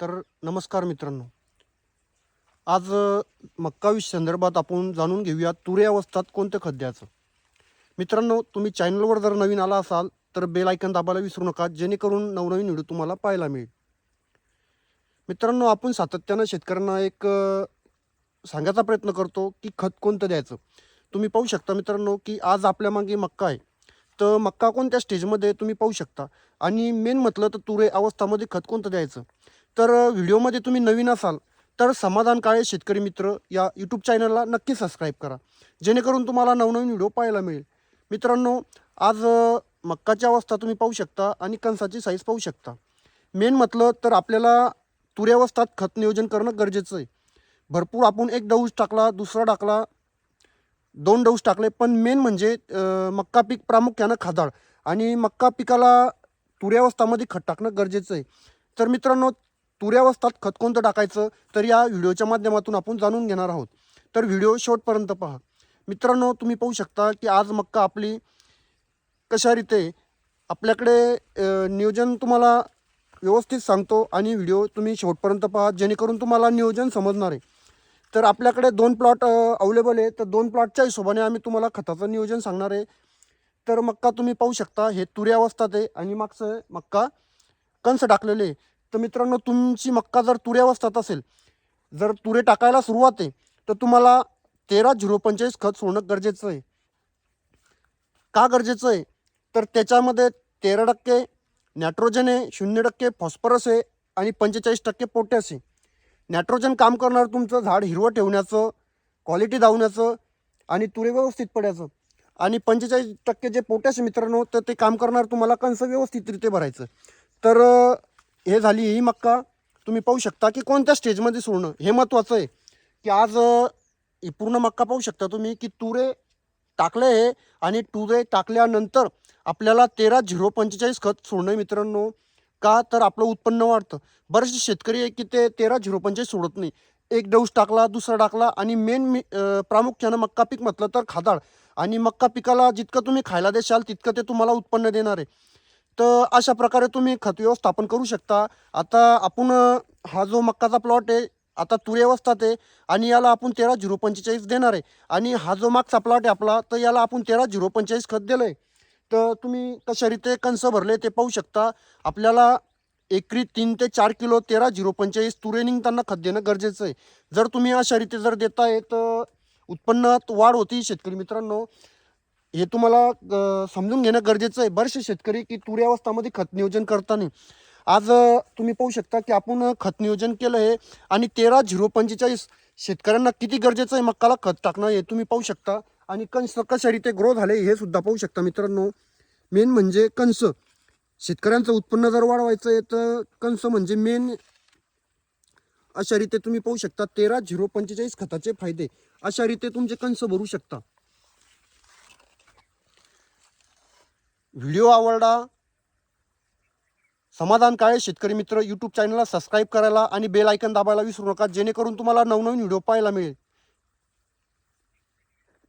तर नमस्कार मित्रांनो. आज अ, मक्का संदर्भात आपण जाणून घेऊया तुरे अवस्थात कोणतं खत द्यायचं? मित्रांनो तुम्ही चॅनलवर जर नवीन आला असाल तर बेल आयकन दाबायला विसरू नका जेणेकरून नवनवीन व्हिडिओ तुम्हाला पाहायला मिळेल. मित्रांनो आपण सातत्यानं शेतकऱ्यांना एक सांगायचा प्रयत्न करतो की खत कोणतं द्यायचं? तुम्ही पाहू शकता मित्रांनो की आज आपल्या मागे मक्का आहे. तर मक्का कोणत्या स्टेजमध्ये तुम्ही पाहू शकता. आणि मेन म्हटलं तर तुरे अवस्थामध्ये खत कोणतं द्यायचं? तर व्हिडिओमध्ये तुम्ही नवीन असाल तर समाधान काळे शेतकरी मित्र या यूट्यूब चॅनलला नक्की सबस्क्राईब करा. जेणेकरून तुम्हाला नवनवीन व्हिडिओ पाहायला मिळेल. मित्रांनो आज मक्काची अवस्था तुम्ही पाहू शकता आणि कणसाची साईज पाहू शकता. मेन म्हटलं तर आपल्याला तुरे खत नियोजन करणं गरजेचं आहे. भरपूर आपण एक डौस टाकला दुसरा टाकला दोन डौस टाकले पण मेन म्हणजे मक्का पीक प्रामुख्यानं खादाळ आणि मक्का पिकाला तुऱ्यावस्थामध्ये खत टाकणं गरजेचं आहे. तर मित्रांनो तुऱ्यावस्थात खत कोणतं टाकायचं तर या व्हिडिओच्या माध्यमातून आपण जाणून घेणार आहोत. तर व्हिडिओ शेवटपर्यंत पहा. मित्रांनो तुम्ही पाहू शकता की आज मक्का आपली कशा रीते आपल्याकडे नियोजन तुम्हाला व्यवस्थित सांगतो आणि व्हिडिओ तुम्ही शेवटपर्यंत पहा जेणेकरून तुम्हाला नियोजन समजणार आहे. तर आपल्याकडे दोन प्लॉट अवेलेबल आहे. तर दोन प्लॉटच्या हिशोबाने आम्ही तुम्हाला खताचं नियोजन सांगणार आहे. तर मक्का तुम्ही पाहू शकता हे तुर्यावस्थात अवस्थात आहे आणि मागचं मक्का कंस टाकलेले आहे. तर मित्रांनो तुमची मक्का जर तुऱ्यावस्थात असेल जर तुरे टाकायला सुरुवात आहे तर तुम्हाला तेरा झिरो पंचेचाळीस खत सोडणं गरजेचं आहे. का गरजेचं आहे? तर त्याच्यामध्ये तेरा टक्के नॅट्रोजन आहे शून्य टक्के फॉस्फरस आहे आणि पंचेचाळीस टक्के पोटॅश आहे. नॅट्रोजन काम करणार तुमचं झाड हिरवं ठेवण्याचं क्वालिटी धावण्याचं आणि तुरे व्यवस्थित पडायचं. आणि पंचेचाळीस टक्के जे पोटॅश मित्रांनो तर ते काम करणार तुम्हाला कंस व्यवस्थितरित्या भरायचं. तर हे झाली ही मक्का तुम्ही पाहू शकता की कोणत्या स्टेजमध्ये सोडणं हे महत्त्वाचं आहे. की आज ही पूर्ण मक्का पाहू शकता तुम्ही की तुरे टाकले हे आणि तुरे टाकल्यानंतर आपल्याला तेरा झिरो पंचेचाळीस खत सोडणं मित्रांनो. का? तर आपलं उत्पन्न वाढतं. बरेचसे शेतकरी आहे की ते तेरा झिरो पंचेचाळीस सोडत नाही. एक डौस टाकला दुसरा टाकला आणि मेन मी प्रामुख्यानं मक्का पीक म्हटलं तर खादाळ आणि मक्का पिकाला जितकं तुम्ही खायला देशाल तितकं ते तुम्हाला उत्पन्न देणार आहे. तर अशा प्रकारे तुम्ही खत व्यवस्थापन करू शकता. आता आपण हा जो मक्काचा प्लॉट आहे आता तुरे अवस्थात आहे आणि याला आपण तेरा झिरो पंचेचाळीस देणार आहे. आणि हा जो मागचा प्लॉट आहे आपला तर याला आपण तेरा झिरो पंचेचाळीस खत दिलं आहे तर तुम्ही कशा रीते कंस भरले ते पाहू शकता. आपल्याला एकरी तीन ते चार किलो तेरा झिरो पंचेचाळीस तुरे निघताना खत देणं गरजेचं आहे. जर तुम्ही अशा रीते जर देताय तर उत्पन्नात वाढ होती शेतकरी मित्रांनो. हे तुम्हाला समजून घेणं गरजेचं आहे. बरेचसे शेतकरी की तुरी खत नियोजन करताना. आज तुम्ही पाहू शकता की आपण खत नियोजन केलं आहे आणि तेरा झिरो पंचेचाळीस शेतकऱ्यांना किती गरजेचं आहे मक्काला खत टाकणं हे तुम्ही पाहू शकता. आणि कंस कशारी ते ग्रो झाले हे सुद्धा पाहू शकता मित्रांनो. मेन म्हणजे कंस शेतकऱ्यांचं उत्पन्न जर वाढवायचं आहे तर कंस म्हणजे मेन अशा रीते तुम्ही पाहू शकता तेरा झिरो पंचेचाळीस खताचे फायदे अशा रीते तुमचे कंस भरू शकता. व्हिडिओ आवडला समाधान काळे शेतकरी मित्र यूट्यूब चॅनलला सबस्क्राईब करायला आणि बेल आयकन दाबायला विसरू नका जेणेकरून तुम्हाला नवनवीन व्हिडिओ पाहायला मिळेल.